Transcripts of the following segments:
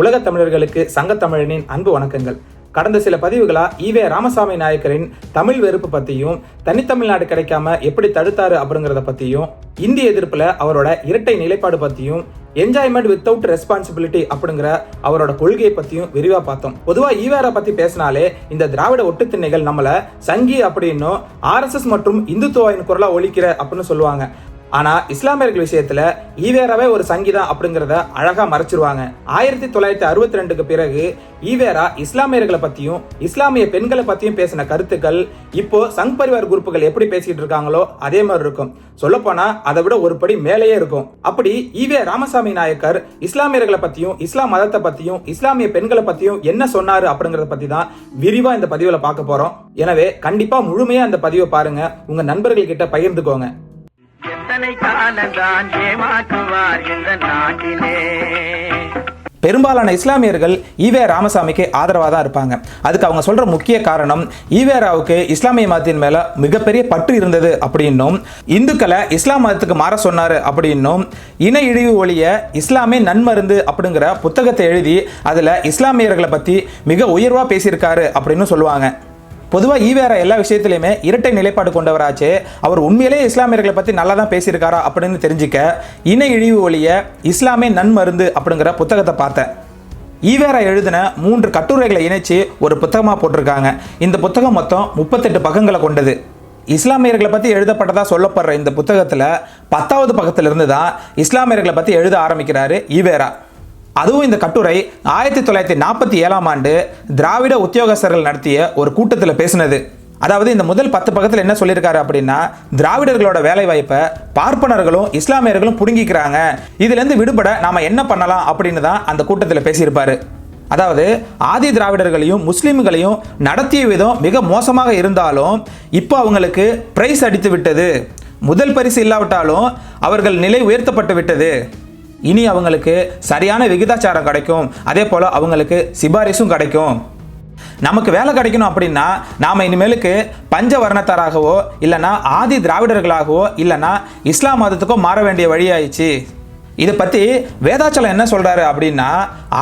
உலக தமிழர்களுக்கு சங்கத்தமிழனின் அன்பு வணக்கங்கள். கடந்த சில பதிவுகளா ஈவே ராமசாமி நாயக்கரின் தமிழ் வெறுப்பு பத்தியும் தனித்தமிழ்நாடு கிடைக்காம எப்படி தடுத்தாரு அப்படிங்கறத பத்தியும் இந்திய எதிர்ப்புல அவரோட இரட்டை நிலைப்பாடு பத்தியும் என்ஜாய்மெண்ட் வித்தவுட் ரெஸ்பான்சிபிலிட்டி அப்படிங்கிற அவரோட கொள்கையை பத்தியும் விரிவா பார்த்தோம். பொதுவா ஈவேரா பத்தி பேசினாலே இந்த திராவிட ஒட்டுத்திண்ணைகள் நம்மள சங்கி அப்படின்னும் ஆர்எஸ்எஸ் மற்றும் இந்துத்துவாயின் குரலா ஒழிக்கிற அப்படின்னு சொல்லுவாங்க. ஆனா இஸ்லாமியர்கள் விஷயத்துல ஈவேராவே ஒரு சங்கீதம் அப்படிங்கறத அழகா மறைச்சிருவாங்க. ஆயிரத்தி தொள்ளாயிரத்தி அறுபத்தி ரெண்டுக்கு பிறகு ஈவேரா இஸ்லாமியர்களை பத்தியும் இஸ்லாமிய பெண்களை பத்தியும் பேசின கருத்துக்கள் இப்போ சங் பரிவார் குரூப்புகள் எப்படி பேசிட்டு இருக்காங்களோ அதே மாதிரி இருக்கும். சொல்ல போனா அதை விட ஒரு படி மேலேயே இருக்கும். அப்படி ஈவே ராமசாமி நாயக்கர் இஸ்லாமியர்களை பத்தியும் இஸ்லாம் மதத்தை பத்தியும் இஸ்லாமிய பெண்களை பத்தியும் என்ன சொன்னாரு அப்படிங்கறத பத்தி தான் விரிவா இந்த பதிவுல பார்க்க போறோம். எனவே கண்டிப்பா முழுமையா அந்த பதிவை பாருங்க. உங்க நண்பர்கள் கிட்ட பகிர்ந்துக்கோங்க. எத்தனை காலந்தான் ஏமாற்றுவார் இந்த நாட்டிலே? பெரும்பாலான இஸ்லாமியர்கள் ஈவே ராமசாமிக்கு ஆதரவாக தான் இருப்பாங்க. அதுக்கு அவங்க சொல்கிற முக்கிய காரணம் ஈவேராவுக்கு இஸ்லாமிய மதத்தின் மேலே மிகப்பெரிய பற்று இருந்தது அப்படின்னும் இந்துக்களை இஸ்லாம் மதத்துக்கு மாற சொன்னார் அப்படின்னும் இன இழிவு ஒழிய இஸ்லாமே நன்மருந்து அப்படிங்கிற புத்தகத்தை எழுதி அதில் இஸ்லாமியர்களை பற்றி மிக உயர்வாக பேசியிருக்காரு அப்படின்னு சொல்லுவாங்க. பொதுவாக ஈவேரா எல்லா விஷயத்திலையுமே இரட்டை நிலைப்பாடு கொண்டவராச்சு. அவர் உண்மையிலேயே இஸ்லாமியர்களை பற்றி நல்லா தான் பேசியிருக்காரா அப்படின்னு தெரிஞ்சுக்க இன இழிவு ஒழிய இஸ்லாமே நன்மருந்து அப்படிங்கிற புத்தகத்தை பார்த்தேன். ஈவேரா எழுதின மூன்று கட்டுரைகளை இணைச்சு ஒரு புத்தகமாக போட்டிருக்காங்க. இந்த புத்தகம் மொத்தம் முப்பத்தெட்டு பக்கங்களை கொண்டது. இஸ்லாமியர்களை பற்றி எழுதப்பட்டதாக சொல்லப்படுற இந்த புத்தகத்தில் பத்தாவது பக்கத்திலிருந்து தான் இஸ்லாமியர்களை பற்றி எழுத ஆரம்பிக்கிறாரு ஈவேரா அதுவும் இந்த கட்டுரை ஆயிரத்தி தொள்ளாயிரத்தி நாற்பத்தி ஏழாம் ஆண்டு திராவிட உத்தியோகஸ்தர்கள் நடத்திய ஒரு கூட்டத்தில் பேசினது. அதாவது இந்த முதல் பத்து பக்கத்தில் என்ன சொல்லியிருக்காரு அப்படின்னா திராவிடர்களோட வேலை வாய்ப்பை பார்ப்பனர்களும் இஸ்லாமியர்களும் புடுங்கிக்கிறாங்க. இதுலேருந்து விடுபட நாம் என்ன பண்ணலாம் அப்படின்னு தான் அந்த கூட்டத்தில் பேசியிருப்பாரு. அதாவது ஆதி திராவிடர்களையும் முஸ்லீம்களையும் நடத்திய விதம் மிக மோசமாக இருந்தாலும் இப்போ அவங்களுக்கு பிரைஸ் அடித்து விட்டது. முதல் பரிசு இல்லாவிட்டாலும் அவர்கள் நிலை உயர்த்தப்பட்டு விட்டது. இனி அவங்களுக்கு சரியான விகிதாச்சாரம் கிடைக்கும். அதே போல் அவங்களுக்கு சிபாரிசும் கிடைக்கும். நமக்கு வேலை கிடைக்கணும் அப்படின்னா நாம் இனிமேலுக்கு பஞ்ச வர்ணத்தாராகவோ இல்லைனா ஆதி திராவிடர்களாகவோ இல்லைனா இஸ்லாம் மதத்துக்கோ மாற வேண்டிய வழியாயிடுச்சு. இதை பற்றி வேதாச்சலம் என்ன சொல்கிறாரு அப்படின்னா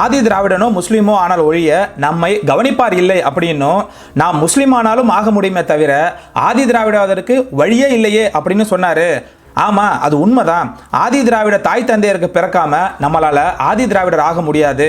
ஆதி திராவிடனோ முஸ்லீமோ ஆனால் ஒழிய நம்மை கவனிப்பார் இல்லை அப்படின்னும் நாம் முஸ்லீம் ஆனாலும் ஆக முடியுமே தவிர ஆதி திராவிடாவதற்கு வழியே இல்லையே அப்படின்னு சொன்னார். ஆமாம் அது உண்மைதான். ஆதி திராவிட தாய் தந்தையருக்கு பிறக்காம நம்மளால் ஆதி திராவிடர் ஆக முடியாது.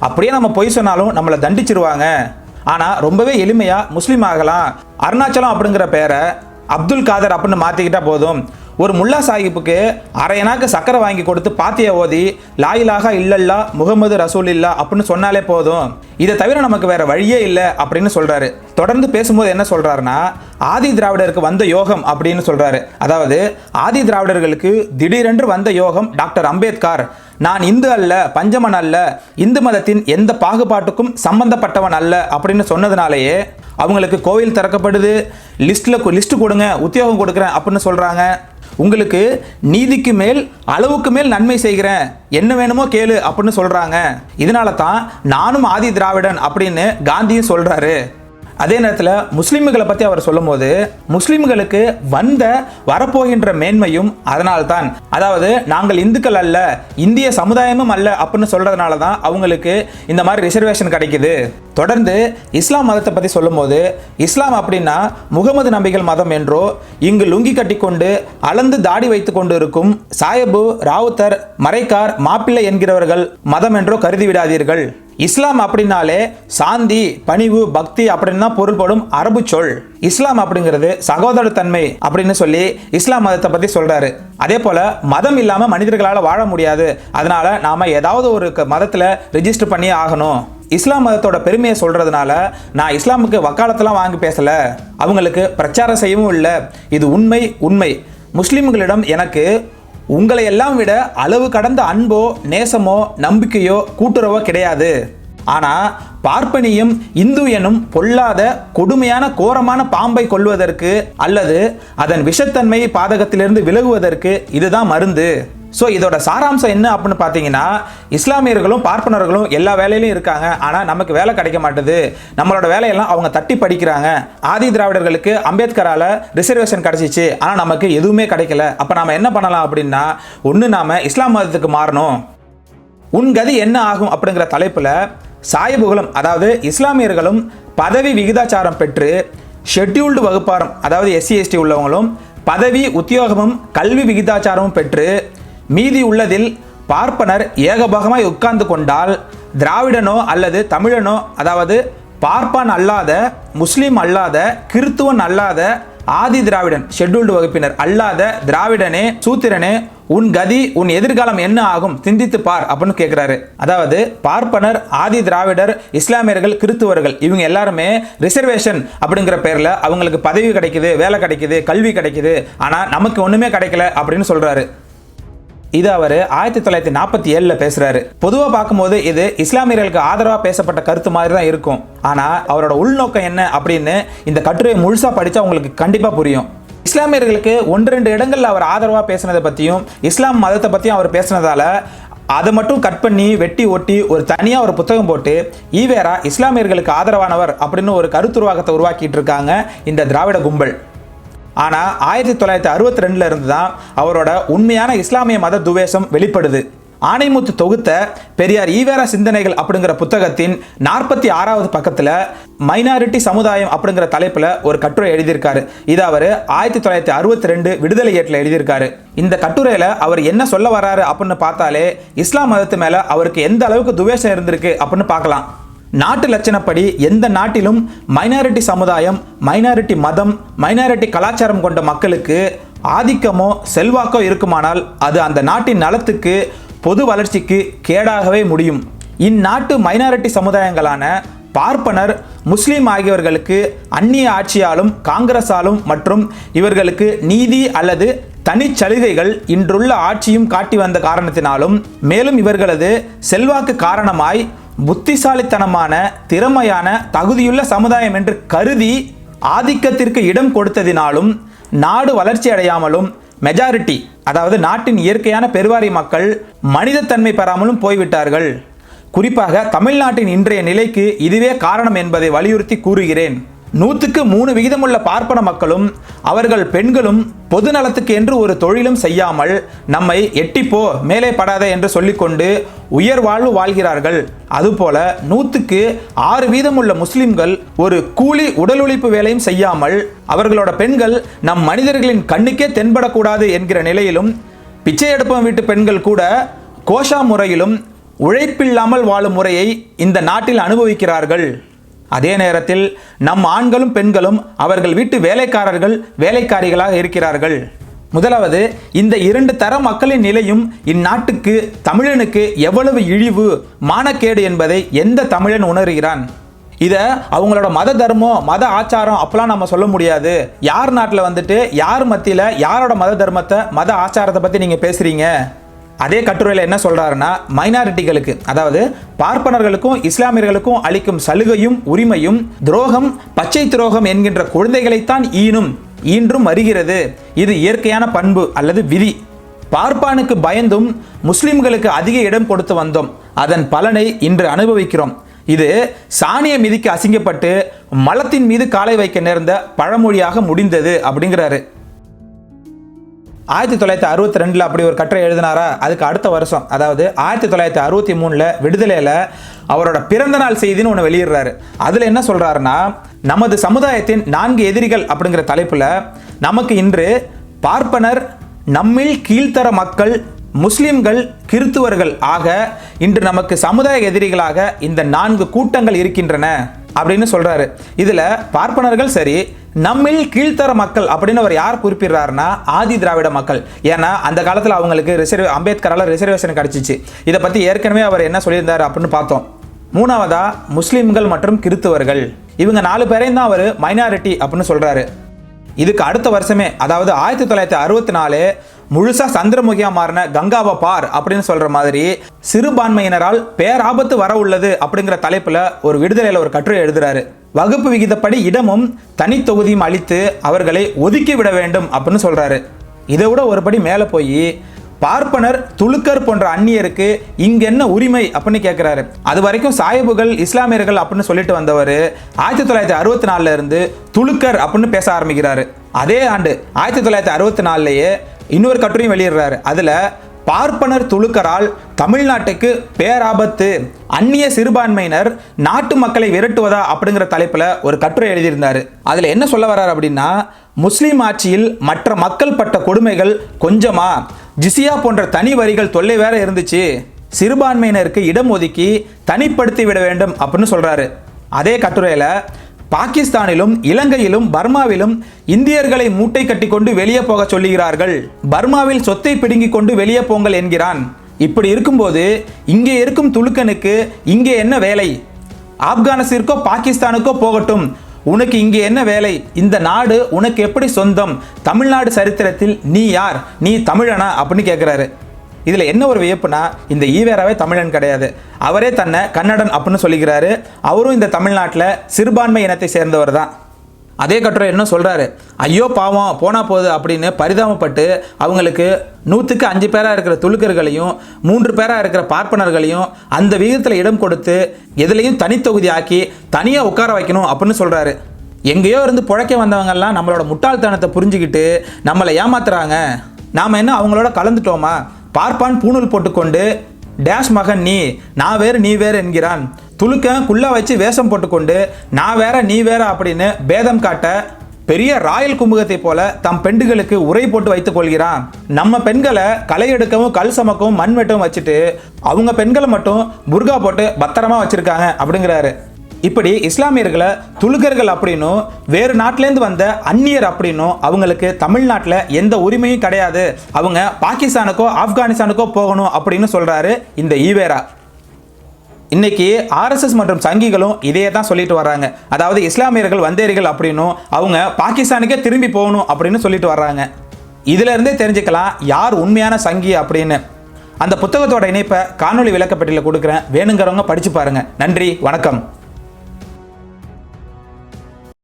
அப்படியே நம்ம பொய் சொன்னாலும் நம்மளை தண்டிச்சிருவாங்க. ஆனால் ரொம்பவே எளிமையாக முஸ்லீம் ஆகலாம். அருணாச்சலம் அப்படிங்கிற பேரை அப்துல் காதர் அப்படின்னு மாற்றிக்கிட்டா போதும். ஒரு முல்லா சாஹிப்புக்கு அரையனாக்கு சக்கரை வாங்கி கொடுத்து பாத்திய ஓதி லாயிலாக இல்லல்லா முகமது ரசூல் இல்லா அப்படின்னு சொன்னாலே போதும். இதை தவிர நமக்கு வேற வழியே இல்லை அப்படின்னு சொல்றாரு. தொடர்ந்து பேசும்போது என்ன சொல்றாருன்னா ஆதி திராவிடருக்கு வந்த யோகம் அப்படின்னு சொல்றாரு. அதாவது ஆதி திராவிடர்களுக்கு திடீரென்று வந்த யோகம் டாக்டர் அம்பேத்கர். நான் இந்து அல்ல பஞ்சமன் அல்ல இந்து மதத்தின் எந்த பாகுபாட்டுக்கும் சம்பந்தப்பட்டவன் அல்ல அப்படின்னு சொன்னதுனாலேயே அவங்களுக்கு கோவில் திறக்கப்படுது. லிஸ்ட்டில் லிஸ்ட்டு கொடுங்க உத்தியோகம் கொடுக்குறேன் அப்படின்னு சொல்கிறாங்க உங்களுக்கு நீதிக்கு மேல் அளவுக்கு மேல் நன்மை செய்கிறேன். என்ன வேணுமோ கேளு அப்படின்னு சொல்கிறாங்க இதனால தான் நானும் ஆதி திராவிடன் அப்படின்னு காந்தியும் சொல்கிறாரு அதே நேரத்தில் முஸ்லீம்களை பற்றி அவர் சொல்லும்போது முஸ்லீம்களுக்கு வந்த வரப்போகின்ற மேன்மையும் அதனால்தான். அதாவது நாங்கள் இந்துக்கள் அல்ல இந்திய சமுதாயமும் அல்ல அப்படின்னு சொல்கிறதுனால தான் அவங்களுக்கு இந்த மாதிரி ரிசர்வேஷன் கிடைக்குது. தொடர்ந்து இஸ்லாம் மதத்தை பற்றி சொல்லும்போது இஸ்லாம் அப்படின்னா முகமது நபிகள் மதம் என்றோ இங்கு லுங்கி கட்டிக்கொண்டு அளந்து தாடி வைத்து கொண்டு இருக்கும் சாயபு ராவுத்தர் மரைக்கார் மாப்பிள்ளை என்கிறவர்கள் மதம் என்றோ கருதி விடாதீர்கள். இஸ்லாம் அப்படின்னாலே சாந்தி பணிவு பக்தி அப்படின்னு தான் பொருள்படும் அரபு சொல். இஸ்லாம் அப்படிங்கிறது சகோதரத்தன்மை அப்படின்னு சொல்லி இஸ்லாம் மதத்தை பத்தி சொல்றாரு. அதே போல மதம் இல்லாம மனிதர்களால் வாழ முடியாது. அதனால நாம ஏதாவது ஒரு மதத்தில் மதத்துல ரெஜிஸ்டர் பண்ணியே ஆகணும். இஸ்லாம் மதத்தோட பெருமையை சொல்றதுனால நான் இஸ்லாமுக்கு வக்காலத்தெல்லாம் வாங்கி பேசல. அவங்களுக்கு பிரச்சாரம் செய்யவும் இல்லை. இது உண்மை உண்மை. முஸ்லிம்களிடம் எனக்கு உங்களை எல்லாம் விட அளவு கடந்த அன்போ நேசமோ நம்பிக்கையோ கூட்டுறவோ கிடையாது. ஆனால் பார்ப்பனியும் இந்து எனும் பொல்லாத கொடுமையான கோரமான பாம்பை கொள்வதற்கு அல்லது அதன் விஷத்தன்மை பாதகத்திலிருந்து விலகுவதற்கு இதுதான் மருந்து. ஸோ இதோட சாராம்சம் என்ன அப்படின்னு பார்த்தீங்கன்னா இஸ்லாமியர்களும் பார்ப்பனர்களும் எல்லா வேலையிலும் இருக்காங்க. ஆனால் நமக்கு வேலை கிடைக்க மாட்டுது. நம்மளோட வேலையெல்லாம் அவங்க தட்டி படிக்கிறாங்க. ஆதி திராவிடர்களுக்கு அம்பேத்கரால் ரிசர்வேஷன் கிடச்சிச்சு. ஆனால் நமக்கு எதுவுமே கிடைக்கல. அப்போ நாம் என்ன பண்ணலாம் அப்படின்னா ஒன்று நாம் இஸ்லாம் மதத்துக்கு மாறணும். உன் கதி என்ன ஆகும் அப்படிங்கிற தலைப்பில் சாயிபுகளும் அதாவது இஸ்லாமியர்களும் பதவி விகிதாச்சாரம் பெற்று ஷெட்யூல்டு வகுப்பாரம் அதாவது எஸ்சி எஸ்டி உள்ளவங்களும் பதவி உத்தியோகமும் கல்வி விகிதாச்சாரமும் பெற்று மீதி உள்ளதில் பார்ப்பனர் ஏகபோகமாய் உட்கார்ந்து கொண்டால் திராவிடனோ அல்லது தமிழனோ அதாவது பார்ப்பான் அல்லாத முஸ்லீம் அல்லாத கிறித்துவன் அல்லாத ஆதி திராவிடன் ஷெட்யூல்டு வகுப்பினர் அல்லாத திராவிடனே சூத்திரனே உன் கதி உன் எதிர்காலம் என்ன ஆகும்? சிந்தித்து பார் அப்படின்னு கேட்குறாரு அதாவது பார்ப்பனர் ஆதி திராவிடர் இஸ்லாமியர்கள் கிறித்துவர்கள் இவங்க எல்லாருமே ரிசர்வேஷன் அப்படிங்கிற பேரில் அவங்களுக்கு பதவி கிடைக்குது வேலை கிடைக்குது கல்வி கிடைக்குது. ஆனால் நமக்கு ஒன்றுமே கிடைக்கல அப்படின்னு சொல்கிறாரு இது அவர் ஆயிரத்தி தொள்ளாயிரத்தி நாற்பத்தி ஏழில் பேசுறாரு. பொதுவாக பார்க்கும்போது இது இஸ்லாமியர்களுக்கு ஆதரவாக பேசப்பட்ட கருத்து மாதிரி தான் இருக்கும். ஆனால் அவரோட உள்நோக்கம் என்ன அப்படின்னு இந்த கட்டுரையை முழுசாக படித்தா உங்களுக்கு கண்டிப்பாக புரியும். இஸ்லாமியர்களுக்கு ஒன்று ரெண்டு இடங்களில் அவர் ஆதரவாக பேசினதை பற்றியும் இஸ்லாம் மதத்தை பற்றியும் அவர் பேசினதால அதை மட்டும் கட் பண்ணி வெட்டி ஒட்டி ஒரு தனியாக ஒரு புத்தகம் போட்டு ஈவேரா இஸ்லாமியர்களுக்கு ஆதரவானவர் அப்படின்னு ஒரு கருத்துருவாக்கத்தை உருவாக்கிட்டு இருக்காங்க இந்த திராவிட கும்பல். ஆனால் ஆயிரத்தி தொள்ளாயிரத்தி அறுபத்தி ரெண்டில் இருந்து தான் அவரோட உண்மையான இஸ்லாமிய மத துவேஷம் வெளிப்படுது. ஆணைமுத்து தொகுத்த பெரியார் ஈவேரா சிந்தனைகள் அப்படிங்கிற புத்தகத்தின் நாற்பத்தி ஆறாவது பக்கத்தில் மைனாரிட்டி சமுதாயம் அப்படிங்கிற தலைப்பில் ஒரு கட்டுரை எழுதியிருக்காரு. இது அவர் ஆயிரத்தி தொள்ளாயிரத்தி அறுபத்தி ரெண்டு விடுதலை ஏட்டில் எழுதியிருக்காரு. இந்த கட்டுரையில் அவர் என்ன சொல்ல வராரு அப்படின்னு பார்த்தாலே இஸ்லாம் மதத்து மேலே அவருக்கு எந்த அளவுக்கு துவேஷம் இருந்திருக்கு அப்படின்னு பார்க்கலாம். நாட்டு லட்சணப்படி எந்த நாட்டிலும் மைனாரிட்டி சமுதாயம் மைனாரிட்டி மதம் மைனாரிட்டி கலாச்சாரம் கொண்ட மக்களுக்கு ஆதிக்கமோ செல்வாக்கோ இருக்குமானால் அது அந்த நாட்டின் நலத்துக்கு பொது வளர்ச்சிக்கு கேடாகவே முடியும். இந்நாட்டு மைனாரிட்டி சமுதாயங்களான பார்ப்பனர் முஸ்லீம் ஆகியவர்களுக்கு அந்நிய ஆட்சியாலும் காங்கிரஸாலும் மற்றும் இவர்களுக்கு நீதி அல்லது தனிச்சலுகைகள் இன்றுள்ள ஆட்சியும் காட்டி வந்த காரணத்தினாலும் மேலும் இவர்களது செல்வாக்கு காரணமாய் புத்திசாலித்தனமான திறமையான தகுதியுள்ள சமுதாயம் என்று கருதி ஆதிக்கத்திற்கு இடம் கொடுத்ததினாலும் நாடு வளர்ச்சி அடையாமலும் மெஜாரிட்டி அதாவது நாட்டின் இயற்கையான பெருவாரி மக்கள் மனிதத்தன்மை பெறாமலும் போய்விட்டார்கள். குறிப்பாக தமிழ்நாட்டின் இன்றைய நிலைக்கு இதுவே காரணம் என்பதை வலியுறுத்தி கூறுகிறேன். நூற்றுக்கு மூணு விகிதமுள்ள பார்ப்பன மக்களும் அவர்கள் பெண்களும் பொது நலத்துக்கு என்று ஒரு தொழிலும் செய்யாமல் நம்மை எட்டிப்போ மேலே படாத என்று சொல்லிக்கொண்டு உயர் வாழ்வு வாழ்கிறார்கள். அதுபோல நூற்றுக்கு ஆறு வீதமுள்ள முஸ்லிம்கள் ஒரு கூலி உடல் உழைப்பு வேலையும் செய்யாமல் அவர்களோட பெண்கள் நம் மனிதர்களின் கண்ணுக்கே தென்படக்கூடாது என்கிற நிலையிலும் பிச்சை எடுப்பம் வீட்டு பெண்கள் கூட கோஷா முறையிலும் உழைப்பில்லாமல் வாழும் முறையை இந்த நாட்டில் அனுபவிக்கிறார்கள். அதே நேரத்தில் நம் ஆண்களும் பெண்களும் அவர்கள் வீட்டு வேலைக்காரர்கள் வேலைக்காரிகளாக இருக்கிறார்கள். முதலாவது இந்த இரண்டு தர மக்களின் நிலையும் இந்நாட்டுக்கு தமிழனுக்கு எவ்வளவு இழிவு மானக்கேடு என்பதை எந்த தமிழன் உணர்கிறான்? இதை அவங்களோட மத தர்மம் மத ஆச்சாரம் அப்பெல்லாம் நம்ம சொல்ல முடியாது. யார் நாட்டில் வந்துட்டு யார் மத்தியில் யாரோட மத தர்மத்தை மத ஆச்சாரத்தை பற்றி நீங்கள் பேசுகிறீங்க அதே கட்டுரையில் என்ன சொல்கிறாருன்னா மைனாரிட்டிகளுக்கு அதாவது பார்ப்பனர்களுக்கும் இஸ்லாமியர்களுக்கும் அளிக்கும் சலுகையும் உரிமையும் துரோகம் பச்சை துரோகம் என்கின்ற குழந்தைகளைத்தான் ஈனும் ஈன்றும் வருகிறது இது இயற்கையான பண்பு அல்லது விதி. பார்ப்பானுக்கு பயந்தும் முஸ்லிம்களுக்கு அதிக இடம் கொடுத்து வந்தோம். அதன் பலனை இன்று அனுபவிக்கிறோம். இது சாணிய மிதிக்கு அசிங்கப்பட்டு மலத்தின் மீது காலை வைக்க நேர்ந்த பழமொழியாக முடிந்தது அப்படிங்கிறாரு. ஆயிரத்தி தொள்ளாயிரத்தி அறுபத்தி ரெண்டில் அப்படி ஒரு கட்டுரை எழுதினாரா? அதுக்கு அடுத்த வருஷம். அதாவது ஆயிரத்தி தொள்ளாயிரத்தி அறுபத்தி மூணில் விடுதலையில் அவரோட பிறந்தநாள் செய்தின்னு ஒன்று வெளியிடுறாரு. அதில் என்ன சொல்கிறாருன்னா நமது சமுதாயத்தின் நான்கு எதிரிகள் அப்படிங்கிற தலைப்பில் நமக்கு இன்று பார்ப்பனர் நம்மில் கீழ்த்தர மக்கள் முஸ்லிம்கள் கிறித்துவர்கள் ஆக இன்று நமக்கு சமுதாய எதிரிகளாக இந்த நான்கு கூட்டங்கள் இருக்கின்றன. அப்படின்னு சொல்கிறாரு இதில் பார்ப்பனர்கள் சரி நம்மில் கீழ்த்தர மக்கள் அப்படின்னு அவர் யார் குறிப்பிடுறாருன்னா ஆதி திராவிட மக்கள். ஏன்னா அந்த காலத்தில் அவங்களுக்கு ரிசர்வ் அம்பேத்கரால் ரிசர்வேஷன் கிடச்சிச்சு. இதை பற்றி ஏற்கனவே அவர் என்ன சொல்லியிருந்தார் அப்படின்னு பார்த்தோம். மூணாவதா முஸ்லிம்கள் மற்றும் கிறித்துவர்கள். இவங்க நாலு பேரையும் தான் அவர் மைனாரிட்டி அப்படின்னு சொல்கிறாரு இதுக்கு அடுத்த வருஷமே அதாவது ஆயிரத்தி தொள்ளாயிரத்தி அறுபத்தி நாலு முழுசாக சந்திரமுகியா மாறின கங்காவை பார் அப்படின்னு சொல்கிற மாதிரி சிறுபான்மையினரால் பேராபத்து வர உள்ளது அப்படிங்கிற தலைப்பில் ஒரு விடுதலையில் ஒரு கட்டுரை எழுதுறாரு. வகுப்பு விகிதப்படி இடமும் தனித்தொகுதியும் அளித்து அவர்களை ஒதுக்கி விட வேண்டும் அப்படின்னு சொல்கிறாரு இதை விட ஒருபடி மேலே போய் பார்ப்பனர் துலுக்கர் போன்ற அந்நியருக்கு இங்க என்ன உரிமை அப்படின்னு கேட்கிறாரு அது வரைக்கும் சாயிபுகள் இஸ்லாமியர்கள் அப்படின்னு சொல்லிட்டு வந்தவர் ஆயிரத்தி தொள்ளாயிரத்தி அறுபத்தி நாலுல இருந்து துலுக்கர் அப்படின்னு பேச ஆரம்பிக்கிறாரு. அதே ஆண்டு ஆயிரத்தி தொள்ளாயிரத்தி அறுபத்தி நாலுலயே இன்னொரு கட்டுரையும் வெளியிடுறாரு. அதில் பார்ப்பனர் துலுக்கரால் தமிழ்நாட்டுக்கு பேராபத்து அந்நிய சிறுபான்மையினர் நாட்டு மக்களை விரட்டுவதா அப்படிங்கிற தலைப்பில் ஒரு கட்டுரை எழுதியிருந்தார். அதில் என்ன சொல்ல வர்றாரு அப்படின்னா முஸ்லீம் ஆட்சியில் மற்ற மக்கள் பட்ட கொடுமைகள் கொஞ்சமா ஜிசியா போன்ற தனி வரிகள் தொல்லை வேற இருந்துச்சு. சிறுபான்மையினருக்கு இடம் ஒதுக்கி தனிப்படுத்தி விட வேண்டும் அப்படின்னு சொல்கிறாரு அதே கட்டுரையில் பாகிஸ்தானிலும் இலங்கையிலும் பர்மாவிலும் இந்தியர்களை மூட்டை கட்டிக்கொண்டு வெளியே போக சொல்லுகிறார்கள். பர்மாவில் சொத்தை பிடுங்கிக் கொண்டு வெளியே போங்கள் என்கிறான். இப்படி இருக்கும்போது இங்கே இருக்கும் துலுக்கனுக்கு இங்கே என்ன வேலை? ஆப்கானிஸ்திற்கோ பாகிஸ்தானுக்கோ போகட்டும். உனக்கு இங்கே என்ன வேலை? இந்த நாடு உனக்கு எப்படி சொந்தம்? தமிழ்நாடு சரித்திரத்தில் நீ யார்? நீ தமிழனா? அப்படின்னு கேட்குறாரு இதில் என்ன ஒரு வியப்புனா இந்த ஈவேராவே தமிழன் கிடையாது. அவரே தன்னை கன்னடன் அப்படின்னு சொல்லிக்கிறாரு. அவரும் இந்த தமிழ்நாட்டில் சிறுபான்மை இனத்தை சேர்ந்தவர் தான். அதே கட்டுரை என்ன சொல்கிறாரு ஐயோ பாவம் போனால் போகுது அப்படின்னு பரிதாபப்பட்டு அவங்களுக்கு நூற்றுக்கு அஞ்சு பேராக இருக்கிற துலுக்கர்களையும் மூன்று பேராக இருக்கிற பார்ப்பனர்களையும் அந்த விகிதத்தில் இடம் கொடுத்து எதுலேயும் தனித்தொகுதி ஆக்கி தனியாக உட்கார வைக்கணும் அப்படின்னு சொல்கிறாரு எங்கேயோ இருந்து புழைக்க வந்தவங்கெல்லாம் நம்மளோட முட்டாள்தனத்தை புரிஞ்சுக்கிட்டு நம்மளை ஏமாத்துறாங்க. நாம் என்ன அவங்களோட கலந்துட்டோமா? பார்ப்பான் பூணூல் போட்டுக்கொண்டு டேஷ் மகன் நீ நான் வேறு நீ வேறு என்கிறான். துலுக்கன் குள்ளா வச்சு வேஷம் போட்டுக்கொண்டு நான் வேற நீ வேற அப்படின்னு பேதம் காட்ட பெரிய ராயல் குமுகத்தை போல தம் பெண்டுகளுக்கு உரை போட்டு வைத்துக் கொள்கிறான். நம்ம பெண்களை களை எடுக்கவும் கல் சமக்கவும் மண் வெட்டவும் வச்சுட்டு அவங்க பெண்களை மட்டும் புர்கா போட்டு பத்திரமா வச்சிருக்காங்க அப்படிங்கிறாரு. இப்படி இஸ்லாமியர்களை துலுகர்கள் அப்படின்னும் வேறு நாட்டிலேருந்து வந்த அந்நியர் அப்படின்னும் அவங்களுக்கு தமிழ்நாட்டில் எந்த உரிமையும் கிடையாது. அவங்க பாகிஸ்தானுக்கோ ஆப்கானிஸ்தானுக்கோ போகணும் அப்படின்னு சொல்கிறாரு இந்த ஈவேரா. இன்னைக்கு ஆர்எஸ்எஸ் மற்றும் சங்கிகளும் இதையே தான் சொல்லிட்டு வர்றாங்க. அதாவது இஸ்லாமியர்கள் வந்தேரிகள் அப்படின்னும் அவங்க பாகிஸ்தானுக்கே திரும்பி போகணும் அப்படின்னு சொல்லிட்டு வர்றாங்க. இதிலிருந்தே தெரிஞ்சுக்கலாம் யார் உண்மையான சங்கி அப்படின்னு. அந்த புத்தகத்தோட இணைப்பை காணொளி விளக்கப்பட்டியில் கொடுக்குறேன். வேணுங்கிறவங்க படித்து பாருங்கள் நன்றி வணக்கம்.